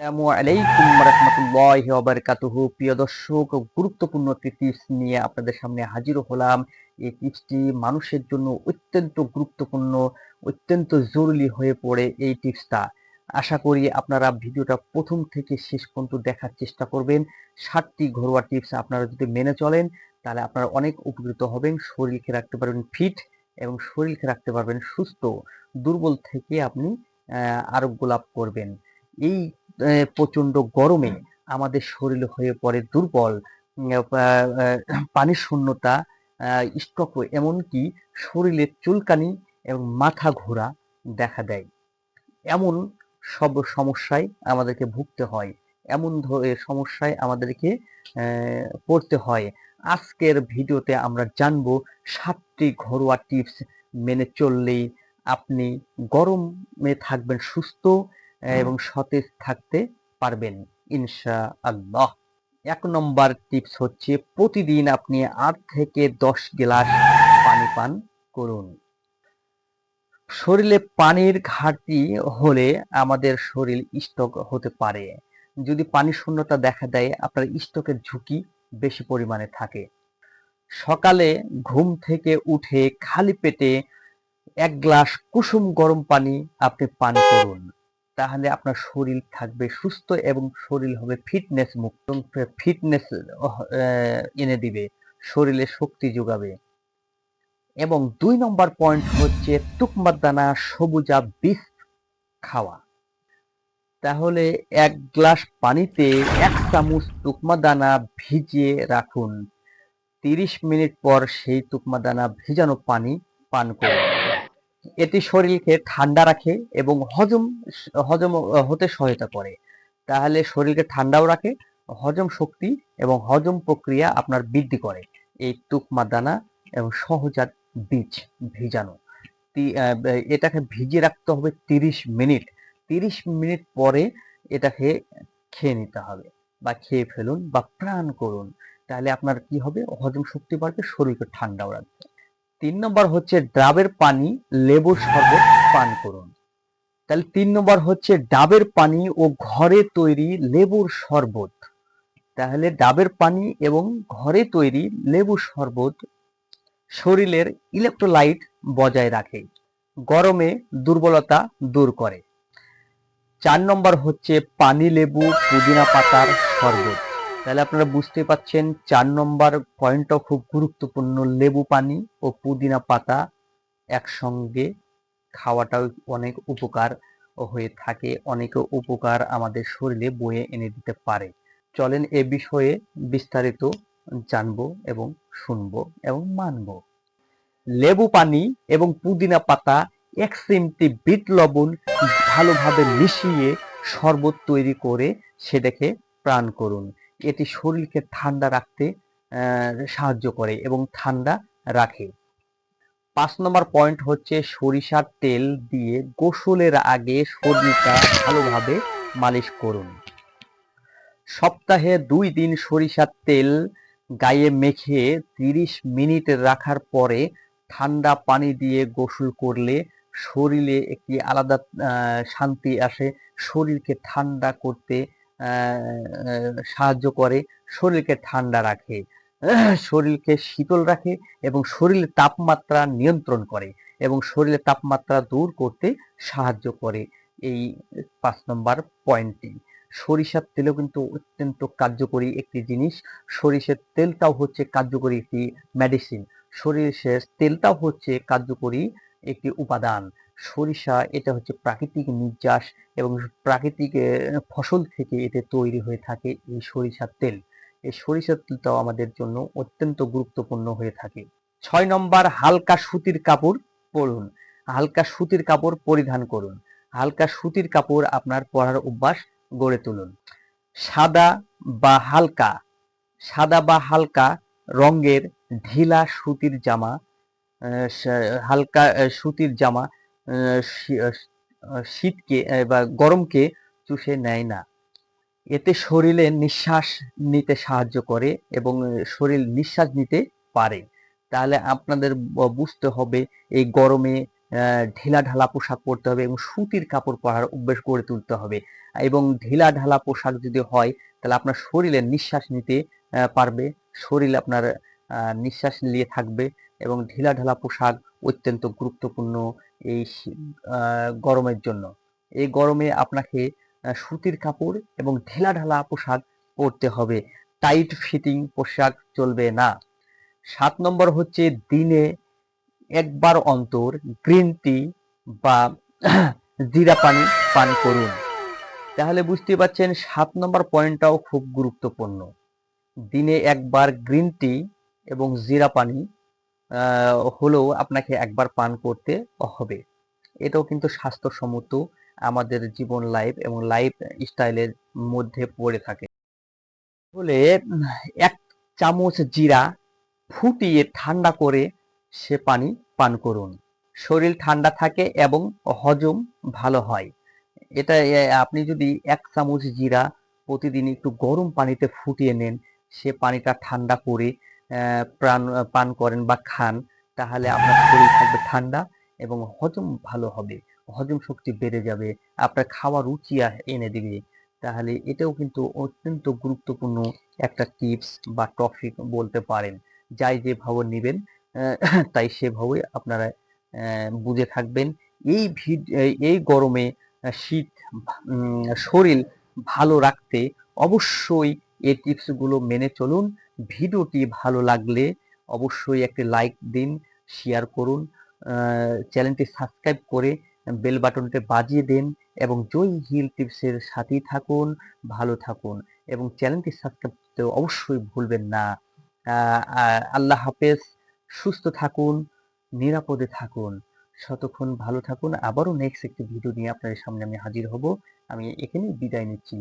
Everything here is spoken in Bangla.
আসসালামু আলাইকুম রহমতুল্লাহ বারকাতুহু। প্রিয় দর্শক, গুরুত্বপূর্ণ একটি টিপস নিয়ে আপনাদের সামনে হাজির হলাম। এই টিপসটি মানুষের জন্য অত্যন্ত গুরুত্বপূর্ণ, অত্যন্ত জরুরি হয়ে পড়ে এই টিপসটা আশা করি আপনারা ভিডিওটা প্রথম থেকে শেষ পর্যন্ত দেখার চেষ্টা করবেন। সাতটি ঘরোয়া টিপস আপনারা যদি মেনে চলেন, তাহলে আপনারা অনেক উপকৃত হবেন, শরীরকে রাখতে পারবেন ফিট এবং শরীরকে রাখতে পারবেন সুস্থ, দুর্বল থেকে আপনি আরোগ্য লাভ করবেন। এই আহ, প্রচণ্ড গরমে আমাদের শরীর হয়ে পড়ে দুর্বল। পানির শূন্যতা স্টক এমনকি শরীরের চুলকানি এবং মাথা ঘোরা দেখা দেয়। এমন সব সমস্যায় আমাদেরকে ভুগতে হয়। এমন সমস্যায় আমাদেরকে পড়তে হয়। আজকের ভিডিওতে আমরা জানব সাতটি ঘরোয়া টিপস মেনে চললেই আপনি গরমে থাকবেন সুস্থ এবং সতেজ থাকতে পারবেন ইনশা আল্লাহ এক নম্বর টিপস হচ্ছে, প্রতিদিন আপনি আট থেকে দশ গ্লাস পানি পান করুন। শরীরে পানির ঘাটতি হলে আমাদের শরীর স্টক হতে পারে। যদি পানি শূন্যতা দেখা দেয়, আপনার স্টকের ঝুঁকি বেশি পরিমাণে থাকে। সকালে ঘুম থেকে উঠে খালি পেটে এক গ্লাস কুসুম গরম পানি আপনি পান করুন। তাহলে আপনার শরীর থাকবে সুস্থ এবং শরীর হবে ফিটনেস মুক্ত। ফিটনেস এনে দিবে, শরীরে শক্তি যোগাবে। এবং দুই নম্বর পয়েন্ট হচ্ছে দানা সবুজা বীজ খাওয়া। তাহলে এক গ্লাস পানিতে এক চামচ দানা ভিজিয়ে রাখুন। তিরিশ মিনিট পর সেই দানা ভিজানো পানি পান করুন। এটি শরীরকে ঠান্ডা রাখে এবং হজম হজম হতে সহায়তা করে। তাহলে শরীরকে ঠান্ডাও রাখে, হজম শক্তি এবং হজম প্রক্রিয়া আপনার বৃদ্ধি করে। এই তুকমা দানা এবং সহজাত বীজ ভিজানো। এটাকে ভিজিয়ে রাখতে হবে তিরিশ মিনিট। তিরিশ মিনিট পরে এটাকে খেয়ে নিতে হবে বা খেয়ে ফেলুন বা প্রাণ করুন। তাহলে আপনার কি হবে? হজম শক্তি বাড়বে, শরীরকে ঠান্ডাও রাখবে। তিন নম্বর হচ্ছে ডাবের পানি লেবুর শরবত পান করুন। তাহলে তিন নম্বর হচ্ছে ডাবের পানি ও ঘরে তৈরি লেবুর শরবত। তাহলে ডাবের পানি এবং ঘরে তৈরি লেবুর শরবত শরীরের ইলেকট্রোলাইট বজায় রাখে, গরমে দুর্বলতা দূর করে। চার নম্বর হচ্ছে পানি লেবু, পুদিনা পাতার শরবত। তাহলে আপনারা বুঝতে পাচ্ছেন চার নম্বর পয়েন্টটাও খুব গুরুত্বপূর্ণ, লেবু পানি ও পুদিনা পাতা একসঙ্গে খাওয়াটাও অনেক উপকার হয়ে থাকে, অনেক উপকার আমাদের শরীরে বয়ে এনে দিতে পারে। চলেন এ বিষয়ে বিস্তারিত জানব এবং শুনব এবং মানব। লেবু পানি এবং পুদিনা পাতা এক চিমটি বিট লবণ ভালোভাবে মিশিয়ে শরবত তৈরি করে সেটাকে প্রাণ করুন। এটি শরীরকে ঠান্ডা রাখতে সাহায্য করে এবং ঠান্ডা রাখে। পাঁচ নম্বর পয়েন্ট হচ্ছে সরিষার তেল দিয়ে গোসলের আগে শরীরটা ভালোভাবে মালিশ করুন। সপ্তাহে দুই দিন সরিষার তেল গায়ে মেখে তিরিশ মিনিট রাখার পরে ঠান্ডা পানি দিয়ে গোসল করলে শরীরে একটি আলাদা শান্তি আসে। শরীরকে ঠান্ডা করতে সাহায্য করে, শরীরকে ঠান্ডা রাখে শরীরকে শীতল রাখে এবং শরীরের তাপমাত্রা নিয়ন্ত্রণ করে এবং শরীরের তাপমাত্রা দূর করতে সাহায্য করে। এই পাঁচ নম্বর পয়েন্টটি সরিষার তেলও কিন্তু অত্যন্ত কার্যকরী একটি জিনিস। সরিষার তেলটাও হচ্ছে কার্যকরী একটি মেডিসিন সরিষার তেলটাও হচ্ছে কার্যকরী একটি উপাদান। সরিষা, এটা হচ্ছে প্রাকৃতিক নির্যাস এবং প্রাকৃতিক ফসল থেকে এতে তৈরি হয়ে থাকে এই সরিষার তেল। এই সরিষার তেলটাও আমাদের জন্য অত্যন্ত গুরুত্বপূর্ণ হয়ে থাকে। ছয় নম্বর, হালকা সুতির কাপড় পরুন। হালকা সুতির কাপড় পরিধান করুন। হালকা সুতির কাপড় আপনার পরার অভ্যাস গড়ে তুলুন। সাদা বা হালকা। সাদা বা হালকা রঙের ঢিলা সুতির জামা হালকা সুতির জামা শীতকে বা গরমকে চুষে নেয় না। এতে শরীরে নিঃশ্বাস নিতে সাহায্য করে এবং শরীর নিঃশ্বাস নিতে পারে। তাহলে আপনাদের বুঝতে হবে এই গরমে ঢিলা ঢালা পোশাক পরতে হবে এবং সুতির কাপড় পরার অভ্যেস গড়ে তুলতে হবে। এবং ঢিলা ঢালা পোশাক যদি হয়, তাহলে আপনার শরীরে নিঃশ্বাস নিতে পারবে। শরীর আপনার নিঃশ্বাস নিয়ে থাকবে। এবং ঢিলা ঢালা পোশাক অত্যন্ত গুরুত্বপূর্ণ এই গরমের জন্য। এই গরমে আপনাকে সুতির কাপড় এবং ঢিলা ঢালা পোশাক পরতে হবে। টাইট ফিটিং পোশাক চলবে না। সাত নম্বর হচ্ছে দিনে একবার অন্তর গ্রিন টি বা জিরা পানি পান করুন। তাহলে বুঝতে পারছেন সাত নম্বর পয়েন্টটাও খুব গুরুত্বপূর্ণ। দিনে একবার গ্রিন টি এবং জিরা পানি হলেও আপনাকে একবার পান করতে হবে। এটাও কিন্তু স্বাস্থ্যসম্মত আমাদের জীবন লাইফ এবং লাইফ স্টাইলের মধ্যে পড়ে থাকে। বলে এক চামচ জিরা ফুটিয়ে ঠান্ডা করে সে পানি পান করুন। শরীর ঠান্ডা থাকে এবং হজম ভালো হয়। এটা আপনি যদি এক চামচ জিরা প্রতিদিন একটু গরম পানিতে ফুটিয়ে নেন, সে পানিটা ঠান্ডা করে প্রাণ, পান করেন বা খান, তাহলে আপনার শরীর থাকবে ঠান্ডা এবং হজম ভালো হবে, হজম শক্তি বেড়ে যাবে, আপনার খাওয়ার রুচি এনে দিবে। তাহলে এটাও কিন্তু অত্যন্ত গুরুত্বপূর্ণ একটা টিপস বা টপিক বলতে পারেন। যাই যেভাবে নেবেন তাই সেভাবে আপনারা বুঝে থাকবেন। এই ভিড- এই গরমে শীত শরীর ভালো রাখতে অবশ্যই এই টিপসগুলো মেনে চলুন। ভিডিওটি ভালো লাগলে অবশ্যই একটি লাইক দিন শেয়ার করুন চ্যানেলটি সাবস্ক্রাইব করে বেল বাটনটি বাজিয়ে দিন এবং জয় হিল টিপসের সাথেই থাকুন, ভালো থাকুন এবং চ্যানেলটি সাবস্ক্রাইব করতে অবশ্যই ভুলবেন না। আল্লাহ হাফেজ, সুস্থ থাকুন, নিরাপদে থাকুন ততক্ষণ ভালো থাকুন। আবারও নেক্সট একটি ভিডিও নিয়ে আপনাদের সামনে আমি হাজির হব। আমি এখানেই বিদায় নিচ্ছি।